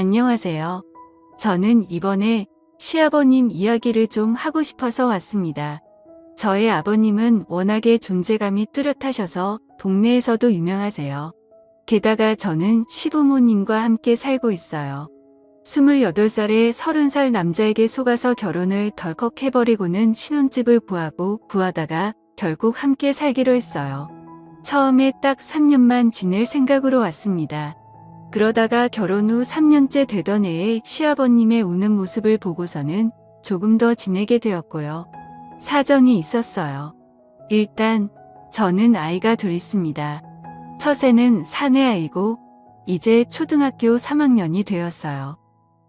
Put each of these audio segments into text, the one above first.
안녕하세요. 저는 이번에 시아버님 이야기를 좀 하고 싶어서 왔습니다. 저의 아버님은 워낙에 존재감이 뚜렷하셔서 동네에서도 유명하세요. 게다가 저는 시부모님과 함께 살고 있어요. 28살에 30살 남자에게 속아서 결혼을 덜컥 해버리고는 신혼집을 구하고 구하다가 결국 함께 살기로 했어요. 처음에 딱 3년만 지낼 생각으로 왔습니다. 그러다가 결혼 후 3년째 되던 해에 시아버님의 우는 모습을 보고서는 조금 더 지내게 되었고요. 사정이 있었어요. 일단 저는 아이가 둘 있습니다. 첫째는 사내 아이고 이제 초등학교 3학년이 되었어요.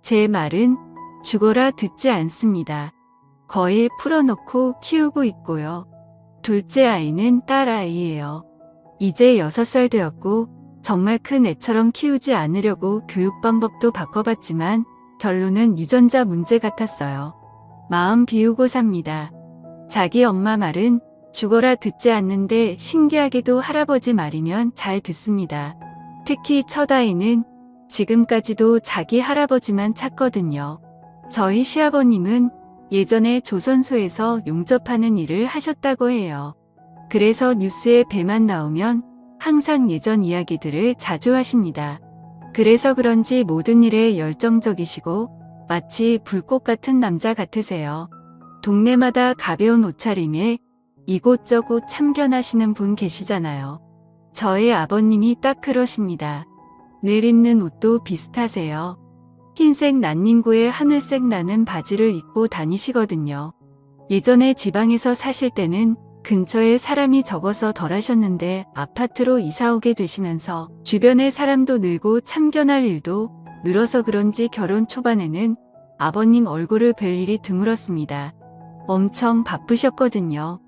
제 말은 죽어라 듣지 않습니다. 거의 풀어놓고 키우고 있고요. 둘째 아이는 딸 아이예요. 이제 6살 되었고 정말 큰 애처럼 키우지 않으려고 교육 방법도 바꿔봤지만 결론은 유전자 문제 같았어요. 마음 비우고 삽니다. 자기 엄마 말은 죽어라 듣지 않는데 신기하게도 할아버지 말이면 잘 듣습니다. 특히 첫 아이는 지금까지도 자기 할아버지만 찾거든요. 저희 시아버님은 예전에 조선소에서 용접하는 일을 하셨다고 해요. 그래서 뉴스에 배만 나오면 항상 예전 이야기들을 자주 하십니다. 그래서 그런지 모든 일에 열정적이시고 마치 불꽃 같은 남자 같으세요. 동네마다 가벼운 옷차림에 이곳저곳 참견하시는 분 계시잖아요. 저의 아버님이 딱 그러십니다. 늘 입는 옷도 비슷하세요. 흰색 난닝구에 하늘색 나는 바지를 입고 다니시거든요. 예전에 지방에서 사실 때는 근처에 사람이 적어서 덜 하셨는데 아파트로 이사 오게 되시면서 주변에 사람도 늘고 참견할 일도 늘어서 그런지 결혼 초반에는 아버님 얼굴을 뵐 일이 드물었습니다. 엄청 바쁘셨거든요.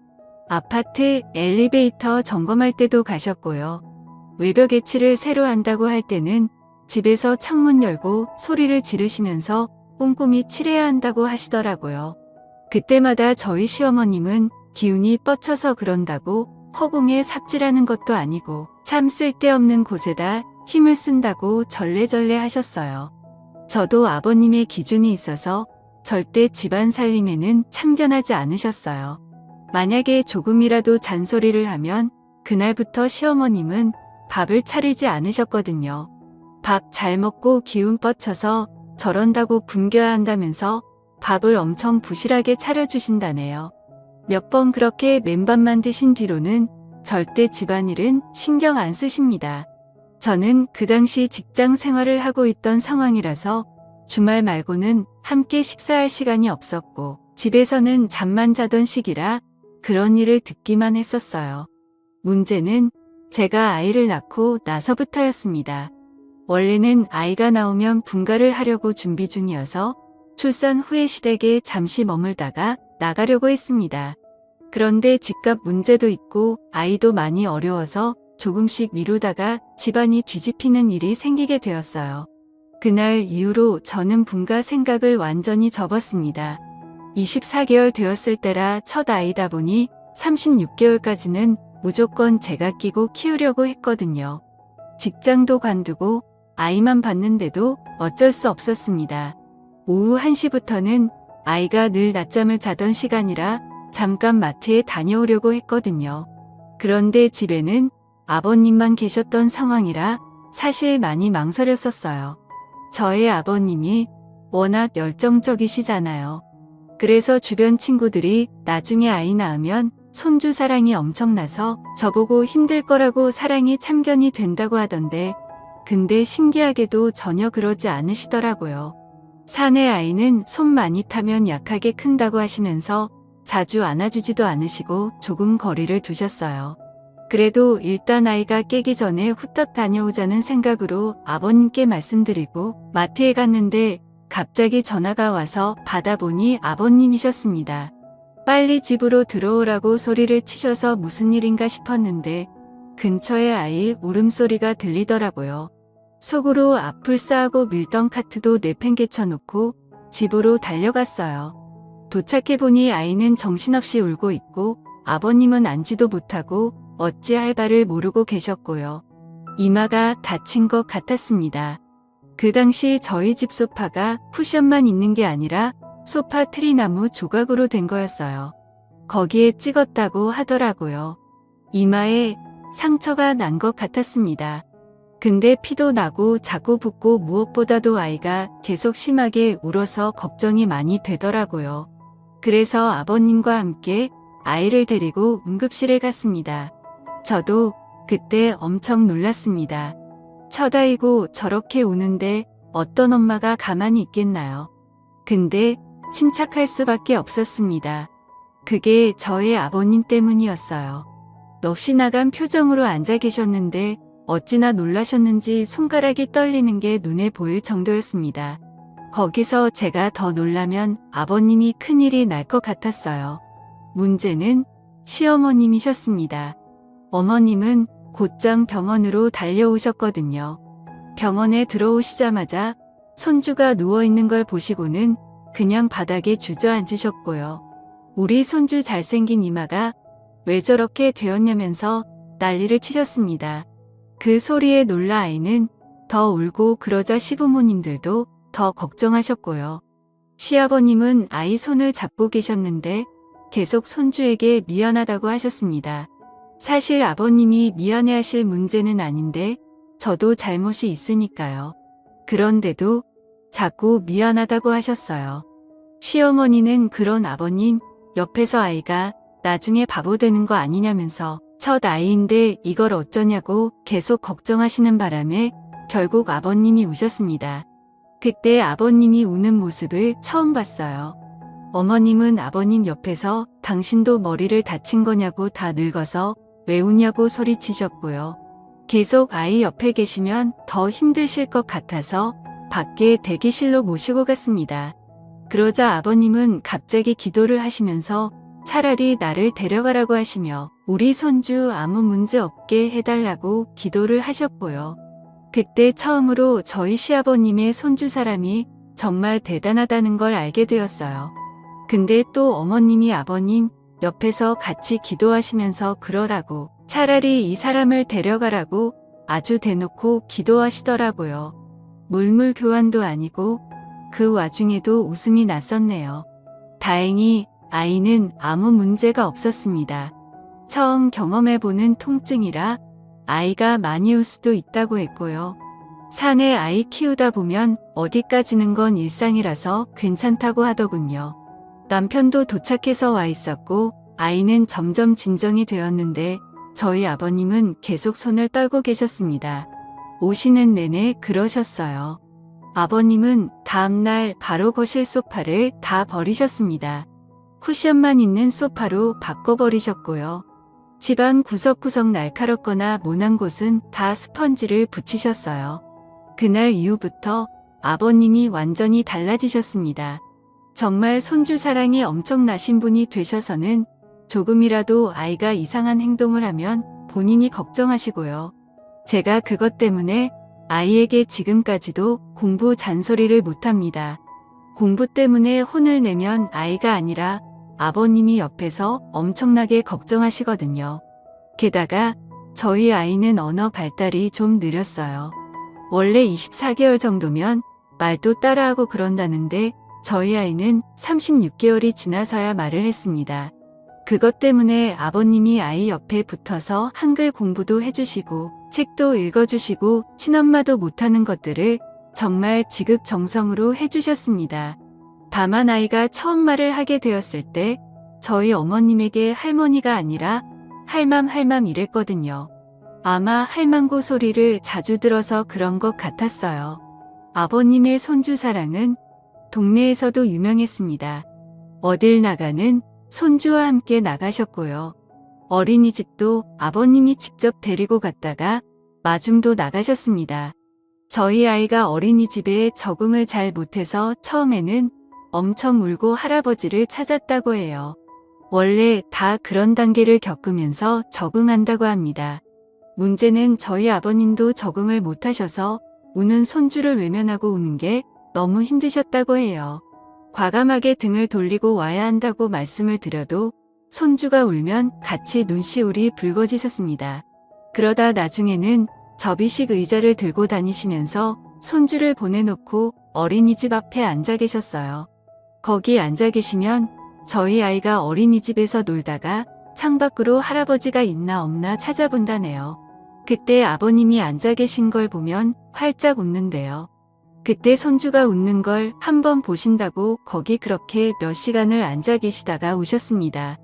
아파트 엘리베이터 점검할 때도 가셨고요. 외벽 예치를 새로 한다고 할 때는 집에서 창문 열고 소리를 지르시면서 꼼꼼히 칠해야 한다고 하시더라고요. 그때마다 저희 시어머님은 기운이 뻗쳐서 그런다고 허공에 삽질하는 것도 아니고 참 쓸데없는 곳에다 힘을 쓴다고 절레절레 하셨어요. 저도 아버님의 기준이 있어서 절대 집안 살림에는 참견하지 않으셨어요. 만약에 조금이라도 잔소리를 하면 그날부터 시어머님은 밥을 차리지 않으셨거든요. 밥 잘 먹고 기운 뻗쳐서 저런다고 굶겨야 한다면서 밥을 엄청 부실하게 차려주신다네요. 몇 번 그렇게 맨밥만 드신 뒤로는 절대 집안일은 신경 안 쓰십니다. 저는 그 당시 직장 생활을 하고 있던 상황이라서 주말 말고는 함께 식사할 시간이 없었고 집에서는 잠만 자던 시기라 그런 일을 듣기만 했었어요. 문제는 제가 아이를 낳고 나서부터였습니다. 원래는 아이가 나오면 분가를 하려고 준비 중이어서 출산 후에 시댁에 잠시 머물다가 나가려고 했습니다. 그런데 집값 문제도 있고 아이도 많이 어려워서 조금씩 미루다가 집안이 뒤집히는 일이 생기게 되었어요. 그날 이후로 저는 분가 생각을 완전히 접었습니다. 24개월 되었을 때라 첫 아이다 보니 36개월까지는 무조건 제가 끼고 키우려고 했거든요. 직장도 관두고 아이만 봤는데도 어쩔 수 없었습니다. 오후 1시부터는 아이가 늘 낮잠을 자던 시간이라 잠깐 마트에 다녀오려고 했거든요. 그런데 집에는 아버님만 계셨던 상황이라 사실 많이 망설였었어요. 저의 아버님이 워낙 열정적이시잖아요. 그래서 주변 친구들이 나중에 아이 낳으면 손주 사랑이 엄청나서 저보고 힘들 거라고 사랑이 참견이 된다고 하던데 근데 신기하게도 전혀 그러지 않으시더라고요. 사내 아이는 손 많이 타면 약하게 큰다고 하시면서 자주 안아주지도 않으시고 조금 거리를 두셨어요. 그래도 일단 아이가 깨기 전에 후딱 다녀오자는 생각으로 아버님께 말씀드리고 마트에 갔는데 갑자기 전화가 와서 받아보니 아버님이셨습니다. 빨리 집으로 들어오라고 소리를 치셔서 무슨 일인가 싶었는데 근처에 아이 울음소리가 들리더라고요. 속으로 앞을 쌓고 밀던 카트도 내팽개쳐 놓고 집으로 달려갔어요. 도착해보니 아이는 정신없이 울고 있고 아버님은 앉지도 못하고 어찌할 바를 모르고 계셨고요. 이마가 다친 것 같았습니다. 그 당시 저희 집 소파가 쿠션만 있는 게 아니라 소파 트리나무 조각으로 된 거였어요. 거기에 찍었다고 하더라고요. 이마에 상처가 난 것 같았습니다. 근데 피도 나고 자꾸 붓고 무엇보다도 아이가 계속 심하게 울어서 걱정이 많이 되더라고요. 그래서 아버님과 함께 아이를 데리고 응급실에 갔습니다. 저도 그때 엄청 놀랐습니다. 첫 아이고 저렇게 우는데 어떤 엄마가 가만히 있겠나요? 근데 침착할 수밖에 없었습니다. 그게 저의 아버님 때문이었어요. 넋이 나간 표정으로 앉아 계셨는데 어찌나 놀라셨는지 손가락이 떨리는 게 눈에 보일 정도였습니다. 거기서 제가 더 놀라면 아버님이 큰일이 날 것 같았어요. 문제는 시어머님이셨습니다. 어머님은 곧장 병원으로 달려오셨거든요. 병원에 들어오시자마자 손주가 누워있는 걸 보시고는 그냥 바닥에 주저앉으셨고요. 우리 손주 잘생긴 이마가 왜 저렇게 되었냐면서 난리를 치셨습니다. 그 소리에 놀라 아이는 더 울고 그러자 시부모님들도 더 걱정하셨고요. 시아버님은 아이 손을 잡고 계셨는데 계속 손주에게 미안하다고 하셨습니다. 사실 아버님이 미안해하실 문제는 아닌데 저도 잘못이 있으니까요. 그런데도 자꾸 미안하다고 하셨어요. 시어머니는 그런 아버님 옆에서 아이가 나중에 바보 되는 거 아니냐면서 첫 아이인데 이걸 어쩌냐고 계속 걱정하시는 바람에 결국 아버님이 우셨습니다. 그때 아버님이 우는 모습을 처음 봤어요. 어머님은 아버님 옆에서 당신도 머리를 다친 거냐고 다 늙어서 왜 우냐고 소리치셨고요. 계속 아이 옆에 계시면 더 힘드실 것 같아서 밖에 대기실로 모시고 갔습니다. 그러자 아버님은 갑자기 기도를 하시면서 차라리 나를 데려가라고 하시며 우리 손주 아무 문제 없게 해달라고 기도를 하셨고요. 그때 처음으로 저희 시아버님의 손주 사람이 정말 대단하다는 걸 알게 되었어요. 근데 또 어머님이 아버님 옆에서 같이 기도하시면서 그러라고 차라리 이 사람을 데려가라고 아주 대놓고 기도하시더라고요. 물물 교환도 아니고 그 와중에도 웃음이 났었네요. 다행히 아이는 아무 문제가 없었습니다. 처음 경험해보는 통증이라 아이가 많이 울 수도 있다고 했고요. 산에 아이 키우다 보면 어디까지는 건 일상이라서 괜찮다고 하더군요. 남편도 도착해서 와 있었고 아이는 점점 진정이 되었는데 저희 아버님은 계속 손을 떨고 계셨습니다. 오시는 내내 그러셨어요. 아버님은 다음날 바로 거실 소파를 다 버리셨습니다. 쿠션만 있는 소파로 바꿔버리셨고요. 집안 구석구석 날카롭거나 모난 곳은 다 스펀지를 붙이셨어요. 그날 이후부터 아버님이 완전히 달라지셨습니다. 정말 손주 사랑이 엄청나신 분이 되셔서는 조금이라도 아이가 이상한 행동을 하면 본인이 걱정하시고요. 제가 그것 때문에 아이에게 지금까지도 공부 잔소리를 못합니다. 공부 때문에 혼을 내면 아이가 아니라 아버님이 옆에서 엄청나게 걱정하시거든요. 게다가 저희 아이는 언어 발달이 좀 느렸어요. 원래 24개월 정도면 말도 따라하고 그런다는데 저희 아이는 36개월이 지나서야 말을 했습니다. 그것 때문에 아버님이 아이 옆에 붙어서 한글 공부도 해주시고 책도 읽어주시고 친엄마도 못하는 것들을 정말 지극정성으로 해주셨습니다. 다만 아이가 처음 말을 하게 되었을 때 저희 어머님에게 할머니가 아니라 할맘 할맘 이랬거든요. 아마 할망고 소리를 자주 들어서 그런 것 같았어요. 아버님의 손주 사랑은 동네에서도 유명했습니다. 어딜 나가는 손주와 함께 나가셨고요. 어린이집도 아버님이 직접 데리고 갔다가 마중도 나가셨습니다. 저희 아이가 어린이집에 적응을 잘 못해서 처음에는 엄청 울고 할아버지를 찾았다고 해요. 원래 다 그런 단계를 겪으면서 적응한다고 합니다. 문제는 저희 아버님도 적응을 못하셔서 우는 손주를 외면하고 우는 게 너무 힘드셨다고 해요. 과감하게 등을 돌리고 와야 한다고 말씀을 드려도 손주가 울면 같이 눈시울이 붉어지셨습니다. 그러다 나중에는 접이식 의자를 들고 다니시면서 손주를 보내놓고 어린이집 앞에 앉아 계셨어요. 거기 앉아 계시면 저희 아이가 어린이집에서 놀다가 창밖으로 할아버지가 있나 없나 찾아본다네요. 그때 아버님이 앉아 계신 걸 보면 활짝 웃는데요. 그때 손주가 웃는 걸 한번 보신다고 거기 그렇게 몇 시간을 앉아 계시다가 우셨습니다.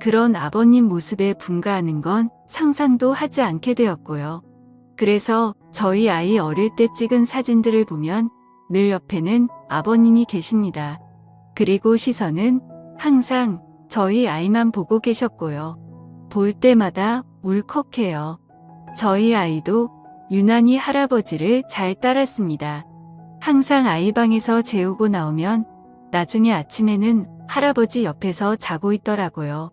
그런 아버님 모습에 분가하는 건 상상도 하지 않게 되었고요. 그래서 저희 아이 어릴 때 찍은 사진들을 보면 늘 옆에는 아버님이 계십니다. 그리고 시선은 항상 저희 아이만 보고 계셨고요. 볼 때마다 울컥해요. 저희 아이도 유난히 할아버지를 잘 따랐습니다. 항상 아이 방에서 재우고 나오면 나중에 아침에는 할아버지 옆에서 자고 있더라고요.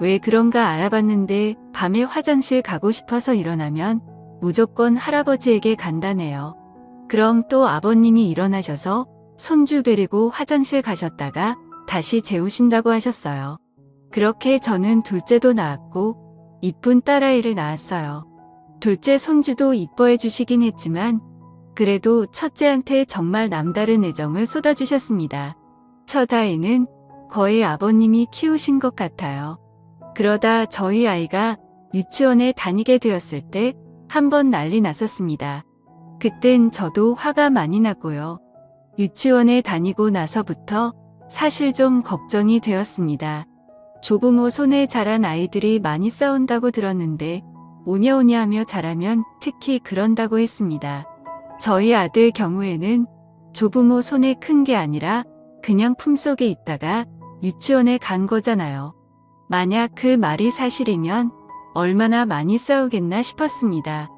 왜 그런가 알아봤는데 밤에 화장실 가고 싶어서 일어나면 무조건 할아버지에게 간다네요. 그럼 또 아버님이 일어나셔서 손주 데리고 화장실 가셨다가 다시 재우신다고 하셨어요. 그렇게 저는 둘째도 낳았고 이쁜 딸아이를 낳았어요. 둘째 손주도 이뻐해 주시긴 했지만 그래도 첫째한테 정말 남다른 애정을 쏟아주셨습니다. 첫 아이는 거의 아버님이 키우신 것 같아요. 그러다 저희 아이가 유치원에 다니게 되었을 때 한 번 난리 났었습니다. 그땐 저도 화가 많이 났고요. 유치원에 다니고 나서부터 사실 좀 걱정이 되었습니다. 조부모 손에 자란 아이들이 많이 싸운다고 들었는데 오냐오냐 하며 자라면 특히 그런다고 했습니다. 저희 아들 경우에는 조부모 손에 큰 게 아니라 그냥 품속에 있다가 유치원에 간 거잖아요. 만약 그 말이 사실이면 얼마나 많이 싸우겠나 싶었습니다.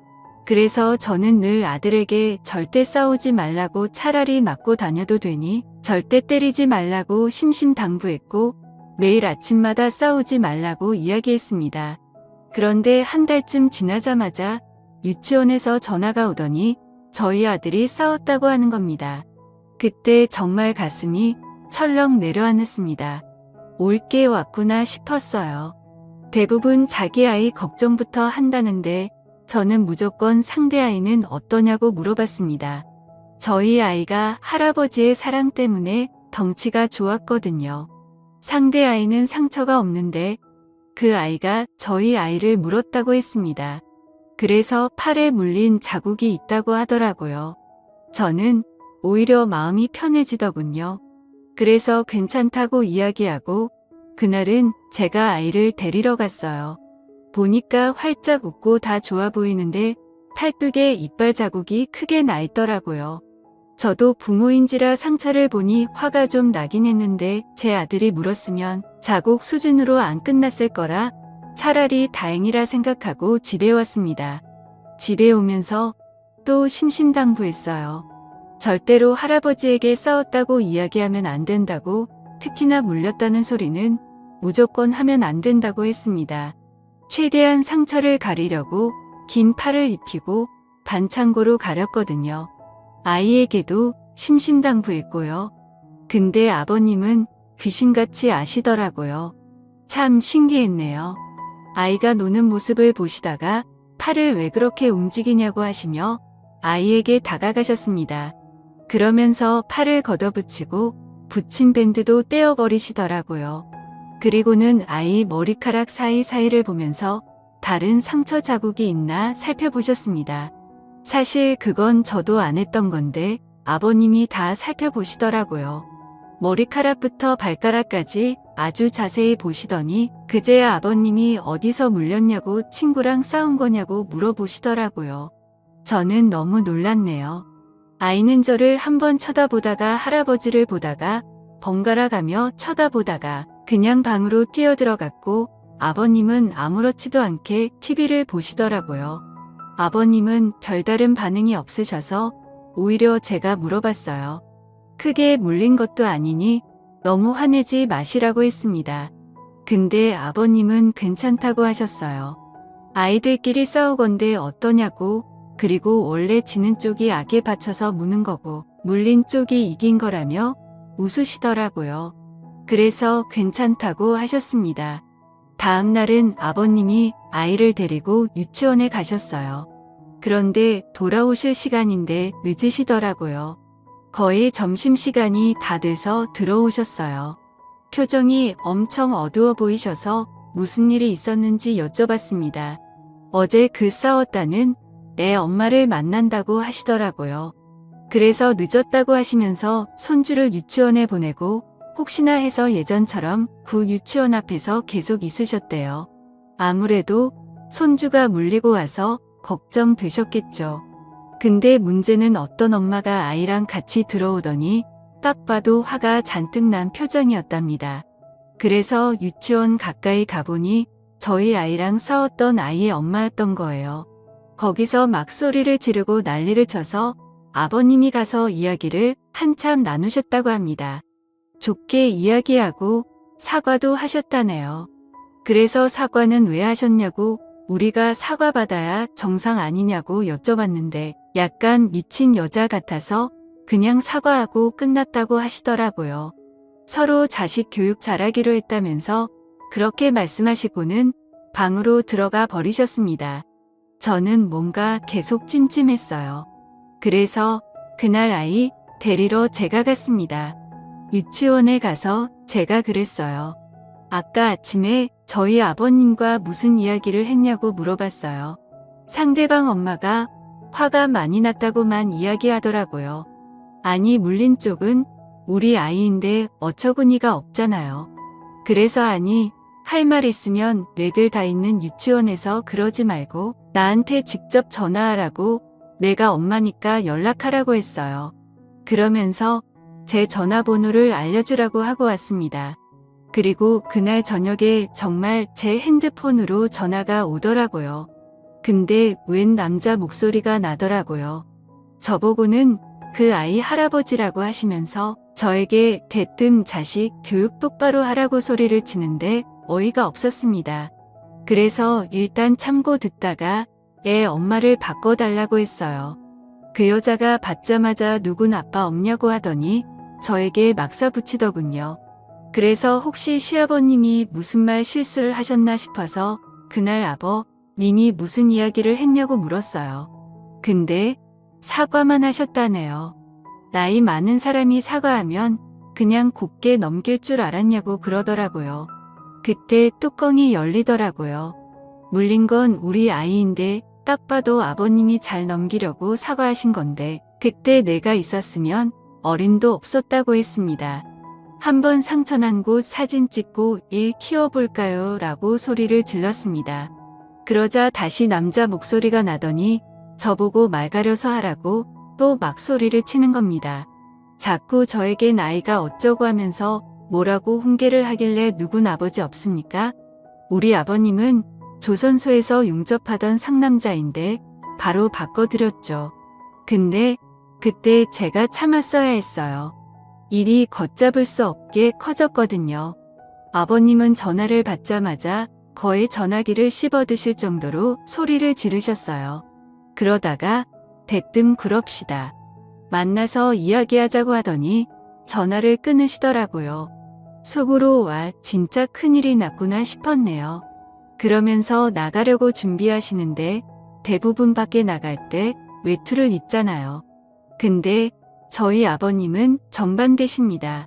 그래서 저는 늘 아들에게 절대 싸우지 말라고 차라리 맞고 다녀도 되니 절대 때리지 말라고 심심당부했고 매일 아침마다 싸우지 말라고 이야기했습니다. 그런데 한 달쯤 지나자마자 유치원에서 전화가 오더니 저희 아들이 싸웠다고 하는 겁니다. 그때 정말 가슴이 철렁 내려앉았습니다. 올게 왔구나 싶었어요. 대부분 자기 아이 걱정부터 한다는데 저는 무조건 상대 아이는 어떠냐고 물어봤습니다. 저희 아이가 할아버지의 사랑 때문에 덩치가 좋았거든요. 상대 아이는 상처가 없는데 그 아이가 저희 아이를 물었다고 했습니다. 그래서 팔에 물린 자국이 있다고 하더라고요. 저는 오히려 마음이 편해지더군요. 그래서 괜찮다고 이야기하고 그날은 제가 아이를 데리러 갔어요. 보니까 활짝 웃고 다 좋아 보이는데 팔뚝에 이빨 자국이 크게 나 있더라고요. 저도 부모인지라 상처를 보니 화가 좀 나긴 했는데 제 아들이 물었으면 자국 수준으로 안 끝났을 거라 차라리 다행이라 생각하고 집에 왔습니다. 집에 오면서 또 심심당부했어요. 절대로 할아버지에게 싸웠다고 이야기하면 안 된다고 특히나 물렸다는 소리는 무조건 하면 안 된다고 했습니다. 최대한 상처를 가리려고 긴 팔을 입히고 반창고로 가렸거든요. 아이에게도 심심당부했고요. 근데 아버님은 귀신같이 아시더라고요. 참 신기했네요. 아이가 노는 모습을 보시다가 팔을 왜 그렇게 움직이냐고 하시며 아이에게 다가가셨습니다. 그러면서 팔을 걷어붙이고 붙인 밴드도 떼어버리시더라고요. 그리고는 아이 머리카락 사이사이를 보면서 다른 상처 자국이 있나 살펴보셨습니다. 사실 그건 저도 안 했던 건데 아버님이 다 살펴보시더라고요. 머리카락부터 발가락까지 아주 자세히 보시더니 그제야 아버님이 어디서 물렸냐고 친구랑 싸운 거냐고 물어보시더라고요. 저는 너무 놀랐네요. 아이는 저를 한번 쳐다보다가 할아버지를 보다가 번갈아 가며 쳐다보다가 그냥 방으로 뛰어들어갔고 아버님은 아무렇지도 않게 TV를 보시더라고요. 아버님은 별다른 반응이 없으셔서 오히려 제가 물어봤어요. 크게 물린 것도 아니니 너무 화내지 마시라고 했습니다. 근데 아버님은 괜찮다고 하셨어요. 아이들끼리 싸우건데 어떠냐고 그리고 원래 지는 쪽이 악에 받쳐서 무는 거고 물린 쪽이 이긴 거라며 웃으시더라고요. 그래서 괜찮다고 하셨습니다. 다음 날은 아버님이 아이를 데리고 유치원에 가셨어요. 그런데 돌아오실 시간인데 늦으시더라고요. 거의 점심시간이 다 돼서 들어오셨어요. 표정이 엄청 어두워 보이셔서 무슨 일이 있었는지 여쭤봤습니다. 어제 그 싸웠다는 애 엄마를 만난다고 하시더라고요. 그래서 늦었다고 하시면서 손주를 유치원에 보내고 혹시나 해서 예전처럼 구 유치원 앞에서 계속 있으셨대요. 아무래도 손주가 물리고 와서 걱정되셨겠죠. 근데 문제는 어떤 엄마가 아이랑 같이 들어오더니 딱 봐도 화가 잔뜩 난 표정이었답니다. 그래서 유치원 가까이 가보니 저희 아이랑 싸웠던 아이의 엄마였던 거예요. 거기서 막 소리를 지르고 난리를 쳐서 아버님이 가서 이야기를 한참 나누셨다고 합니다. 좋게 이야기하고 사과도 하셨다네요. 그래서 사과는 왜 하셨냐고 우리가 사과받아야 정상 아니냐고 여쭤봤는데 약간 미친 여자 같아서 그냥 사과하고 끝났다고 하시더라고요. 서로 자식 교육 잘하기로 했다면서 그렇게 말씀하시고는 방으로 들어가 버리셨습니다. 저는 뭔가 계속 찜찜했어요. 그래서 그날 아이 데리러 제가 갔습니다. 유치원에 가서 제가 그랬어요. 아까 아침에 저희 아버님과 무슨 이야기를 했냐고 물어봤어요. 상대방 엄마가 화가 많이 났다고만 이야기하더라고요. 아니 물린 쪽은 우리 아이인데 어처구니가 없잖아요. 그래서 아니 할 말 있으면 뇌들 다 있는 유치원에서 그러지 말고 나한테 직접 전화하라고 내가 엄마니까 연락하라고 했어요. 그러면서 제 전화번호를 알려주라고 하고 왔습니다. 그리고 그날 저녁에 정말 제 핸드폰으로 전화가 오더라고요. 근데 웬 남자 목소리가 나더라고요. 저보고는 그 아이 할아버지라고 하시면서 저에게 대뜸 자식 교육 똑바로 하라고 소리를 치는데 어이가 없었습니다. 그래서 일단 참고 듣다가 애 엄마를 바꿔달라고 했어요. 그 여자가 받자마자 누군 아빠 없냐고 하더니 저에게 막사 붙이더군요. 그래서 혹시 시아버님이 무슨 말 실수를 하셨나 싶어서 그날 아버 님이 무슨 이야기를 했냐고 물었어요. 근데 사과만 하셨다네요. 나이 많은 사람이 사과하면 그냥 곱게 넘길 줄 알았냐고 그러더라고요. 그때 뚜껑이 열리더라고요. 물린 건 우리 아이인데 딱 봐도 아버님이 잘 넘기려고 사과하신 건데 그때 내가 있었으면 어림도 없었다고 했습니다. 한번 상처난 곳 사진 찍고 일 키워볼까요? 라고 소리를 질렀습니다. 그러자 다시 남자 목소리가 나더니 저보고 말 가려서 하라고 또 막 소리를 치는 겁니다. 자꾸 저에게 나이가 어쩌고 하면서 뭐라고 훈계를 하길래 누군 아버지 없습니까? 우리 아버님은 조선소에서 용접하던 상남자인데 바로 바꿔드렸죠. 근데 그때 제가 참았어야 했어요. 일이 걷잡을 수 없게 커졌거든요. 아버님은 전화를 받자마자 거의 전화기를 씹어드실 정도로 소리를 지르셨어요. 그러다가 대뜸 그럽시다. 만나서 이야기하자고 하더니 전화를 끊으시더라고요. 속으로 와 진짜 큰일이 났구나 싶었네요. 그러면서 나가려고 준비하시는데 대부분 밖에 나갈 때 외투를 입잖아요. 근데 저희 아버님은 정반대십니다.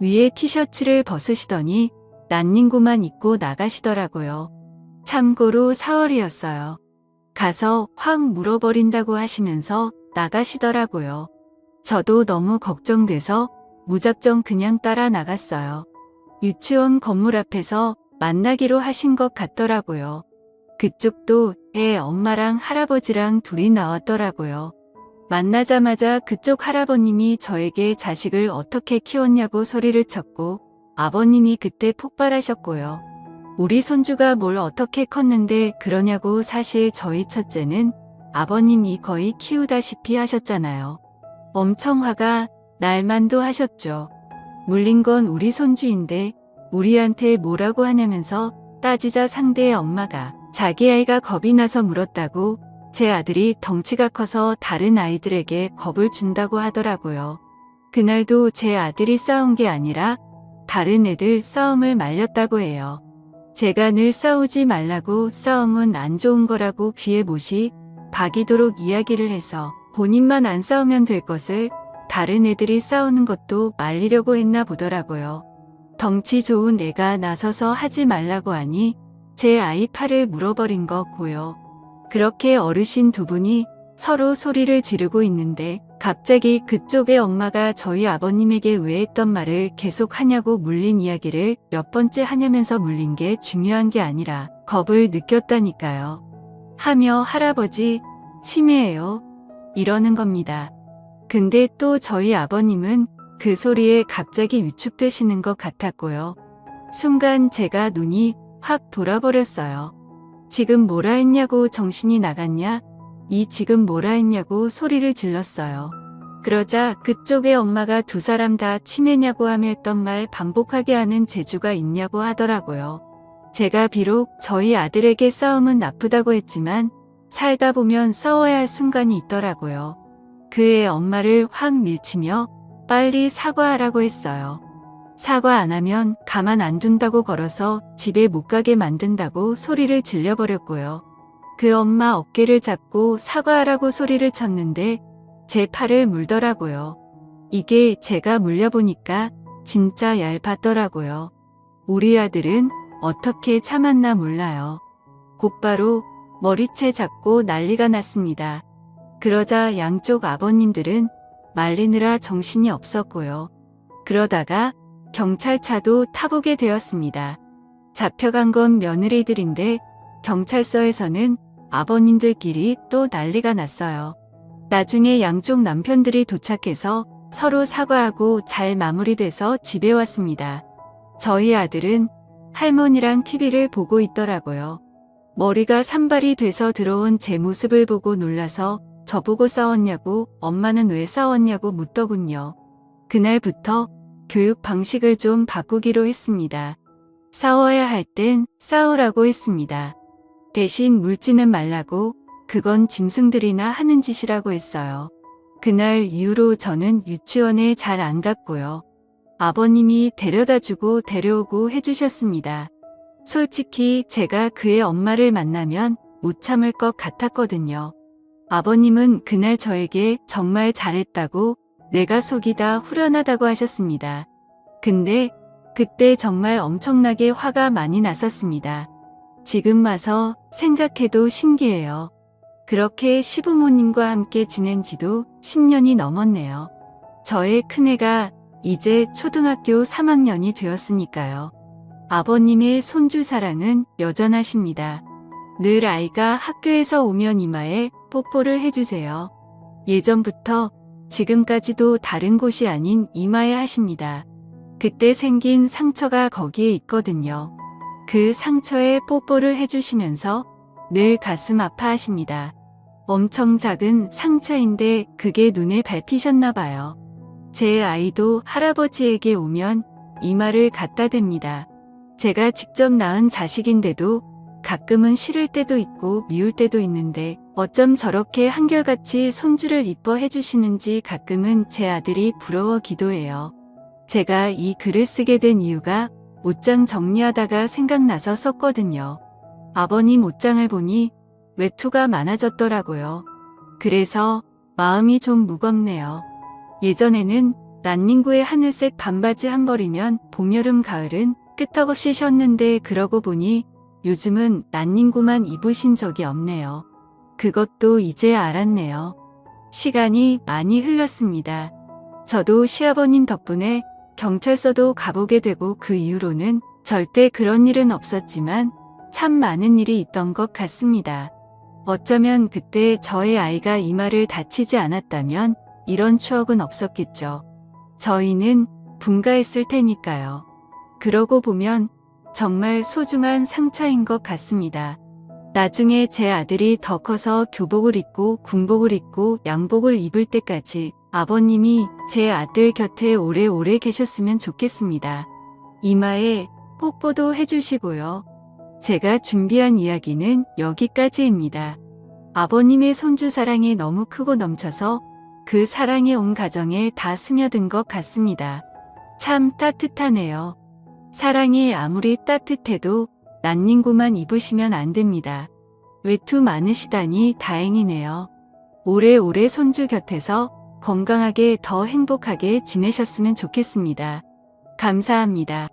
위에 티셔츠를 벗으시더니 난닝구만 입고 나가시더라고요. 참고로 4월이었어요. 가서 확 물어버린다고 하시면서 나가시더라고요. 저도 너무 걱정돼서 무작정 그냥 따라 나갔어요. 유치원 건물 앞에서 만나기로 하신 것 같더라고요. 그쪽도 애 엄마랑 할아버지랑 둘이 나왔더라고요. 만나자마자 그쪽 할아버님이 저에게 자식을 어떻게 키웠냐고 소리를 쳤고 아버님이 그때 폭발하셨고요. 우리 손주가 뭘 어떻게 컸는데 그러냐고 사실 저희 첫째는 아버님이 거의 키우다시피 하셨잖아요. 엄청 화가 날만도 하셨죠. 물린 건 우리 손주인데 우리한테 뭐라고 하냐면서 따지자 상대의 엄마가 자기 아이가 겁이 나서 물었다고 제 아들이 덩치가 커서 다른 아이들에게 겁을 준다고 하더라고요. 그날도 제 아들이 싸운 게 아니라 다른 애들 싸움을 말렸다고 해요. 제가 늘 싸우지 말라고 싸움은 안 좋은 거라고 귀에 못이 박이도록 이야기를 해서 본인만 안 싸우면 될 것을 다른 애들이 싸우는 것도 말리려고 했나 보더라고요. 덩치 좋은 애가 나서서 하지 말라고 하니 제 아이 팔을 물어버린 거고요. 그렇게 어르신 두 분이 서로 소리를 지르고 있는데 갑자기 그쪽의 엄마가 저희 아버님에게 왜 했던 말을 계속 하냐고 물린 이야기를 몇 번째 하냐면서 물린 게 중요한 게 아니라 겁을 느꼈다니까요. 하며 할아버지 치매예요. 이러는 겁니다. 근데 또 저희 아버님은 그 소리에 갑자기 위축되시는 것 같았고요. 순간 제가 눈이 확 돌아버렸어요. 지금 뭐라 했냐고 정신이 나갔냐? 이 지금 뭐라 했냐고 소리를 질렀어요. 그러자 그쪽의 엄마가 두 사람 다 치매냐고 하며 했던 말 반복하게 하는 재주가 있냐고 하더라고요. 제가 비록 저희 아들에게 싸움은 나쁘다고 했지만 살다 보면 싸워야 할 순간이 있더라고요. 그의 엄마를 확 밀치며 빨리 사과하라고 했어요. 사과 안 하면 가만 안 둔다고 걸어서 집에 못 가게 만든다고 소리를 질려버렸고요. 그 엄마 어깨를 잡고 사과하라고 소리를 쳤는데 제 팔을 물더라고요. 이게 제가 물려보니까 진짜 얇았더라고요. 우리 아들은 어떻게 참았나 몰라요. 곧바로 머리채 잡고 난리가 났습니다. 그러자 양쪽 아버님들은 말리느라 정신이 없었고요. 그러다가 경찰차도 타보게 되었습니다. 잡혀간 건 며느리들인데 경찰서에서는 아버님들끼리 또 난리가 났어요. 나중에 양쪽 남편들이 도착해서 서로 사과하고 잘 마무리돼서 집에 왔습니다. 저희 아들은 할머니랑 TV를 보고 있더라고요. 머리가 산발이 돼서 들어온 제 모습을 보고 놀라서 저보고 싸웠냐고 엄마는 왜 싸웠냐고 묻더군요. 그날부터 교육 방식을 좀 바꾸기로 했습니다. 싸워야 할 땐 싸우라고 했습니다. 대신 물지는 말라고 그건 짐승들이나 하는 짓이라고 했어요. 그날 이후로 저는 유치원에 잘 안 갔고요. 아버님이 데려다 주고 데려오고 해주셨습니다. 솔직히 제가 그의 엄마를 만나면 못 참을 것 같았거든요. 아버님은 그날 저에게 정말 잘했다고 내가 속이 다 후련하다고 하셨습니다. 근데 그때 정말 엄청나게 화가 많이 났었습니다. 지금 와서 생각해도 신기해요. 그렇게 시부모님과 함께 지낸 지도 10년이 넘었네요. 저의 큰애가 이제 초등학교 3학년이 되었으니까요. 아버님의 손주 사랑은 여전하십니다. 늘 아이가 학교에서 오면 이마에 뽀뽀를 해주세요. 예전부터 지금까지도 다른 곳이 아닌 이마에 하십니다. 그때 생긴 상처가 거기에 있거든요. 그 상처에 뽀뽀를 해주시면서 늘 가슴 아파하십니다. 엄청 작은 상처인데 그게 눈에 밟히셨나 봐요. 제 아이도 할아버지에게 오면 이마를 갖다 댑니다. 제가 직접 낳은 자식인데도 가끔은 싫을 때도 있고 미울 때도 있는데 어쩜 저렇게 한결같이 손주를 이뻐해 주시는지 가끔은 제 아들이 부러워 기도해요. 제가 이 글을 쓰게 된 이유가 옷장 정리하다가 생각나서 썼거든요. 아버님 옷장을 보니 외투가 많아졌더라고요. 그래서 마음이 좀 무겁네요. 예전에는 난닝구의 하늘색 반바지 한 벌이면 봄, 여름, 가을은 끄떡없이 쉬었는데 그러고 보니 요즘은 난닝구만 입으신 적이 없네요. 그것도 이제 알았네요. 시간이 많이 흘렀습니다. 저도 시아버님 덕분에 경찰서도 가보게 되고 그 이후로는 절대 그런 일은 없었지만 참 많은 일이 있던 것 같습니다. 어쩌면 그때 저의 아이가 이마를 다치지 않았다면 이런 추억은 없었겠죠. 저희는 분가했을 테니까요. 그러고 보면 정말 소중한 상처인 것 같습니다. 나중에 제 아들이 더 커서 교복을 입고 군복을 입고 양복을 입을 때까지 아버님이 제 아들 곁에 오래오래 계셨으면 좋겠습니다. 이마에 뽀뽀도 해주시고요. 제가 준비한 이야기는 여기까지입니다. 아버님의 손주 사랑이 너무 크고 넘쳐서 그 사랑이 온 가정에 다 스며든 것 같습니다. 참 따뜻하네요. 사랑이 아무리 따뜻해도 난닝구만 입으시면 안 됩니다. 외투 많으시다니 다행이네요. 오래오래 손주 곁에서 건강하게 더 행복하게 지내셨으면 좋겠습니다. 감사합니다.